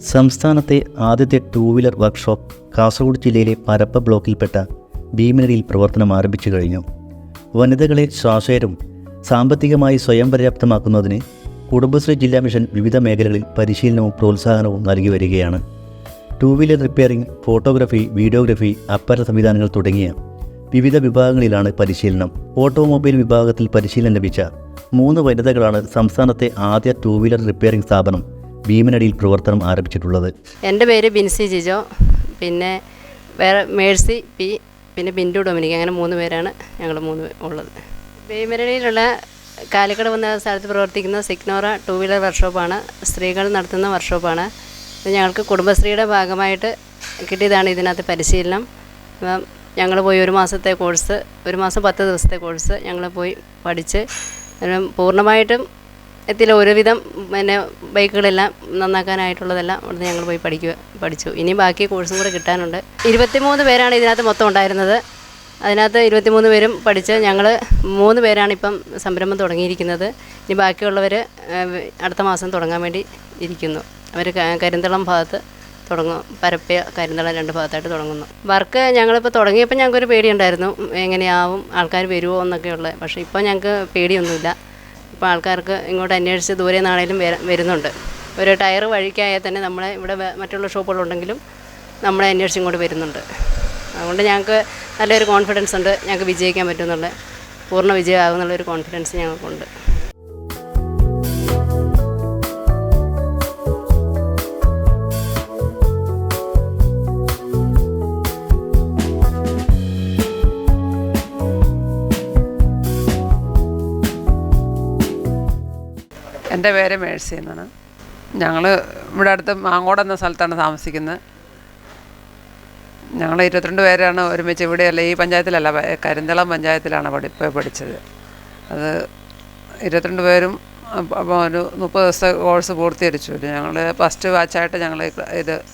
സംസ്ഥാനത്തെ ആദ്യത്തെ two wheeler workshop Kasaragod ജില്ലയിലെ പരപ്പ ബ്ലോക്കിൽപ്പെട്ട ഭീമനരിയിൽ പ്രവർത്തനം ആരംഭിച്ചു കഴിഞ്ഞു. വനിതകളെ ശ്വാസേരും സാമ്പത്തികമായി സ്വയം പര്യാപ്തമാക്കുന്നതിന് കുടുംബശ്രീ ജില്ലാ മിഷൻ വിവിധ മേഖലകളിൽ പരിശീലനവും പ്രോത്സാഹനവും നൽകി വരികയാണ്. Two wheeler repairing photography videography അപ്പര സംവിധാനങ്ങൾ തുടങ്ങിയ വിവിധ വിഭാഗങ്ങളിലാണ് പരിശീലനം. ഓട്ടോമൊബൈൽ വിഭാഗത്തിൽ പരിശീലനം ലഭിച്ച മൂന്ന് വനിതകളാണ് സംസ്ഥാനത്തെ ആദ്യ ടൂ വീലർ റിപ്പയറിംഗ് സ്ഥാപനം ഭീമനടിയിൽ പ്രവർത്തനം ആരംഭിച്ചിട്ടുള്ളത്? എന്റെ പേര് ബിൻസി ജിജോ. പിന്നെ വേറെ മേഴ്സി പി പിന്നെ ബിൻഡു ഡൊമിനിക്. അങ്ങനെ മൂന്ന് പേരാണ് ഞങ്ങൾ മൂന്ന് ഉള്ളത്. ഭീമരടിയിലുള്ള കാലിക്കട വന്ന സ്ഥലത്ത് പ്രവർത്തിക്കുന്ന സിഗ്നോറ ടു വീലർ വർക്ക്ഷോപ്പാണ്. സ്ത്രീകൾ നടത്തുന്ന വർക്ക്ഷോപ്പാണ്. ഞങ്ങൾക്ക് കുടുംബശ്രീയുടെ ഭാഗമായിട്ട് കിട്ടിയതാണ് ഇതിനകത്ത് പരിശീലനം. ഞങ്ങൾ പോയി ഒരു മാസത്തെ കോഴ്സ് ഒരു മാസം പത്ത് ദിവസത്തെ കോഴ്സ് ഞങ്ങൾ പോയി പഠിച്ച് പൂർണമായിട്ടും എത്തില്ല ഒരുവിധം പിന്നെ ബൈക്കുകളെല്ലാം നന്നാക്കാനായിട്ടുള്ളതെല്ലാം അവിടുന്ന് ഞങ്ങൾ പോയി പഠിക്കുക പഠിച്ചു. ഇനി ബാക്കി കോഴ്സും കൂടെ കിട്ടാനുണ്ട്. ഇരുപത്തിമൂന്ന് പേരാണ് ഇതിനകത്ത് മൊത്തം ഉണ്ടായിരുന്നത്. അതിനകത്ത് ഇരുപത്തിമൂന്ന് പേരും പഠിച്ച് ഞങ്ങൾ മൂന്ന് പേരാണ് ഇപ്പം സംരംഭം തുടങ്ങിയിരിക്കുന്നത്. ഇനി ബാക്കിയുള്ളവർ അടുത്ത മാസം തുടങ്ങാൻ വേണ്ടി ഇരിക്കുന്നു. അവർ കരിന്തളം ഭാഗത്ത് തുടങ്ങും. പരപ്പയ കരിന്തളം രണ്ട് ഭാഗത്തായിട്ട് തുടങ്ങുന്നു. വർക്ക് ഞങ്ങളിപ്പോൾ തുടങ്ങിയപ്പോൾ ഞങ്ങൾക്കൊരു പേടിയുണ്ടായിരുന്നു. എങ്ങനെയാവും ആൾക്കാർ വരുമോ എന്നൊക്കെയുള്ള. പക്ഷേ ഇപ്പോൾ ഞങ്ങൾക്ക് പേടിയൊന്നുമില്ല. ഇപ്പോൾ ആൾക്കാർക്ക് ഇങ്ങോട്ട് അന്വേഷിച്ച് ദൂരെ നിന്നാണേലും വരുന്നുണ്ട്. ഒരു ടയർ വഴിക്കായാൽ തന്നെ നമ്മളെ ഇവിടെ മറ്റുള്ള ഷോപ്പുകളുണ്ടെങ്കിലും നമ്മളെ അന്വേഷിച്ച് ഇങ്ങോട്ട് വരുന്നുണ്ട്. അതുകൊണ്ട് ഞങ്ങൾക്ക് നല്ലൊരു കോൺഫിഡൻസ് ഉണ്ട് ഞങ്ങൾക്ക് വിജയിക്കാൻ പറ്റുമെന്നുള്ള പൂർണ വിജയമാകുമെന്നുള്ളൊരു കോൺഫിഡൻസ് ഞങ്ങൾക്കുണ്ട്. എന്റെ പേര് മേഴ്സി എന്നാണ്. ഞങ്ങൾ ഇവിടെ അടുത്ത് മാങ്ങോട് എന്ന സ്ഥലത്താണ് താമസിക്കുന്നത്. ഞങ്ങൾ ഇരുപത്തിരണ്ട് പേരാണ് ഒരുമിച്ച് ഇവിടെയല്ല ഈ പഞ്ചായത്തിലല്ല കരിന്തളം പഞ്ചായത്തിലാണ് പഠി പഠിച്ചത്. അത് ഇരുപത്തിരണ്ട് പേരും അപ്പ- അപ്പോൾ ഒരു മുപ്പത് ദിവസത്തെ കോഴ്സ് പൂർത്തീകരിച്ചു. ഞങ്ങൾ ഫസ്റ്റ് വാച്ചായിട്ട് ഞങ്ങൾ ഇത്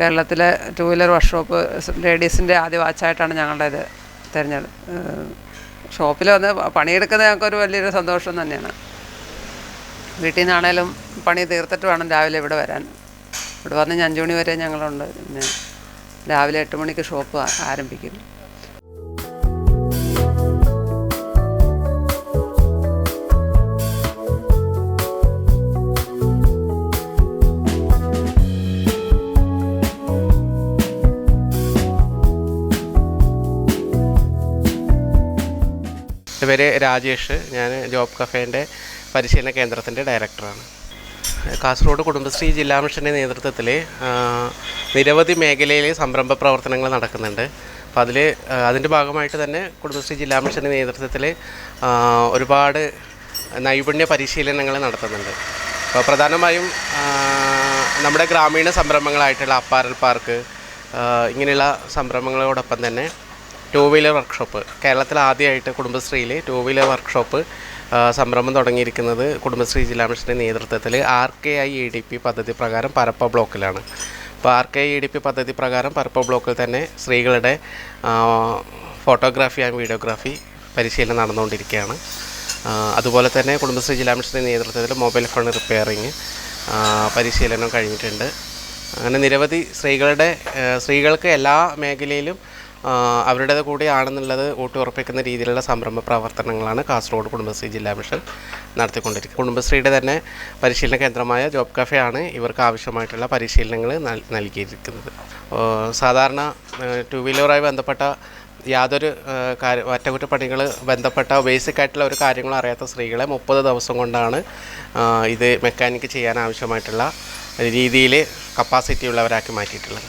കേരളത്തിലെ ടൂ വീലർ വർക്ക്ഷോപ്പ് ലേഡീസിന്റെ ആദ്യ വാച്ചായിട്ടാണ് ഞങ്ങളുടെ ഇത് തിരഞ്ഞെടുത്ത് ഷോപ്പിൽ വന്ന് പണിയെടുക്കുന്നത് ഞങ്ങൾക്കൊരു വലിയൊരു സന്തോഷം തന്നെയാണ്. വീട്ടിൽ നിന്നാണേലും പണി തീർത്തിട്ട് വേണം രാവിലെ ഇവിടെ വരാൻ. ഇവിടെ വന്ന് അഞ്ചു മണി വരെ ഞങ്ങളുണ്ട്. പിന്നെ രാവിലെ എട്ട് മണിക്ക് ഷോപ്പ് ആരംഭിക്കും. എന്റെ പേര് രാജേഷ്. ഞാൻ ജോബ് കഫേന്റെ പരിശീലന കേന്ദ്രത്തിന്റെ ഡയറക്ടറാണ്. കാസർഗോഡ് കുടുംബശ്രീ ജില്ലാ മിഷന്റെ നേതൃത്വത്തിൽ നിരവധി മേഖലയിൽ സംരംഭ പ്രവർത്തനങ്ങൾ നടക്കുന്നുണ്ട്. അപ്പോൾ അതിൽ അതിന്റെ ഭാഗമായിട്ട് തന്നെ കുടുംബശ്രീ ജില്ലാ മിഷന്റെ നേതൃത്വത്തിൽ ഒരുപാട് നൈപുണ്യ പരിശീലനങ്ങൾ നടത്തുന്നുണ്ട്. അപ്പോൾ പ്രധാനമായും നമ്മുടെ ഗ്രാമീണ സംരംഭങ്ങളായിട്ടുള്ള അപ്പാരൽ പാർക്ക് ഇങ്ങനെയുള്ള സംരംഭങ്ങളോടൊപ്പം തന്നെ ടൂ വീലർ വർക്ക്ഷോപ്പ് കേരളത്തിൽ ആദ്യമായിട്ട് കുടുംബശ്രീയിൽ ടൂ വീലർ വർക്ക്ഷോപ്പ് സംരംഭം തുടങ്ങിയിരിക്കുന്നത് കുടുംബശ്രീ ജില്ലാ മിഷന്റെ നേതൃത്വത്തിൽ R K I E D P പദ്ധതി പ്രകാരം പരപ്പ ബ്ലോക്കിലാണ്. അപ്പോൾ R K E D P പദ്ധതി പ്രകാരം പരപ്പ ബ്ലോക്കിൽ തന്നെ സ്ത്രീകളുടെ ഫോട്ടോഗ്രാഫി ആൻഡ് വീഡിയോഗ്രാഫി പരിശീലനം നടന്നുകൊണ്ടിരിക്കുകയാണ്. അതുപോലെ തന്നെ കുടുംബശ്രീ ജില്ലാ മിഷന്റെ നേതൃത്വത്തിൽ മൊബൈൽ ഫോൺ റിപ്പയറിങ് പരിശീലനം കഴിഞ്ഞിട്ടുണ്ട്. അങ്ങനെ നിരവധി സ്ത്രീകളുടെ സ്ത്രീകൾക്ക് എല്ലാ മേഖലയിലും ആ, അവരുടേത് കൂടിയാണെന്നുള്ളത് ഊട്ടിയുറപ്പിക്കുന്ന രീതിയിലുള്ള സംരംഭ പ്രവർത്തനങ്ങളാണ് കാസർഗോഡ് കുടുംബശ്രീ ജില്ലാ മിഷൻ നടത്തിക്കൊണ്ടിരിക്കുന്നത്. കുടുംബശ്രീയുടെ തന്നെ പരിശീലന കേന്ദ്രമായ ജോബ് കഫേ ആണ് ഇവർക്ക് ആവശ്യമായിട്ടുള്ള പരിശീലനങ്ങൾ നൽകിയിരിക്കുന്നത്. സാധാരണ ടു വീലറുമായി ബന്ധപ്പെട്ട യാതൊരു കാര്യ അറ്റകുറ്റപ്പണികൾ ബന്ധപ്പെട്ട ബേസിക് ആയിട്ടുള്ള ഒരു കാര്യങ്ങളും അറിയാത്ത സ്ത്രീകളെ മുപ്പത് ദിവസം കൊണ്ടാണ് ഇത് മെക്കാനിക്ക് ചെയ്യാൻ ആവശ്യമായിട്ടുള്ള രീതിയിൽ കപ്പാസിറ്റി ഉള്ളവരാക്കി മാറ്റിയിട്ടുള്ളത്.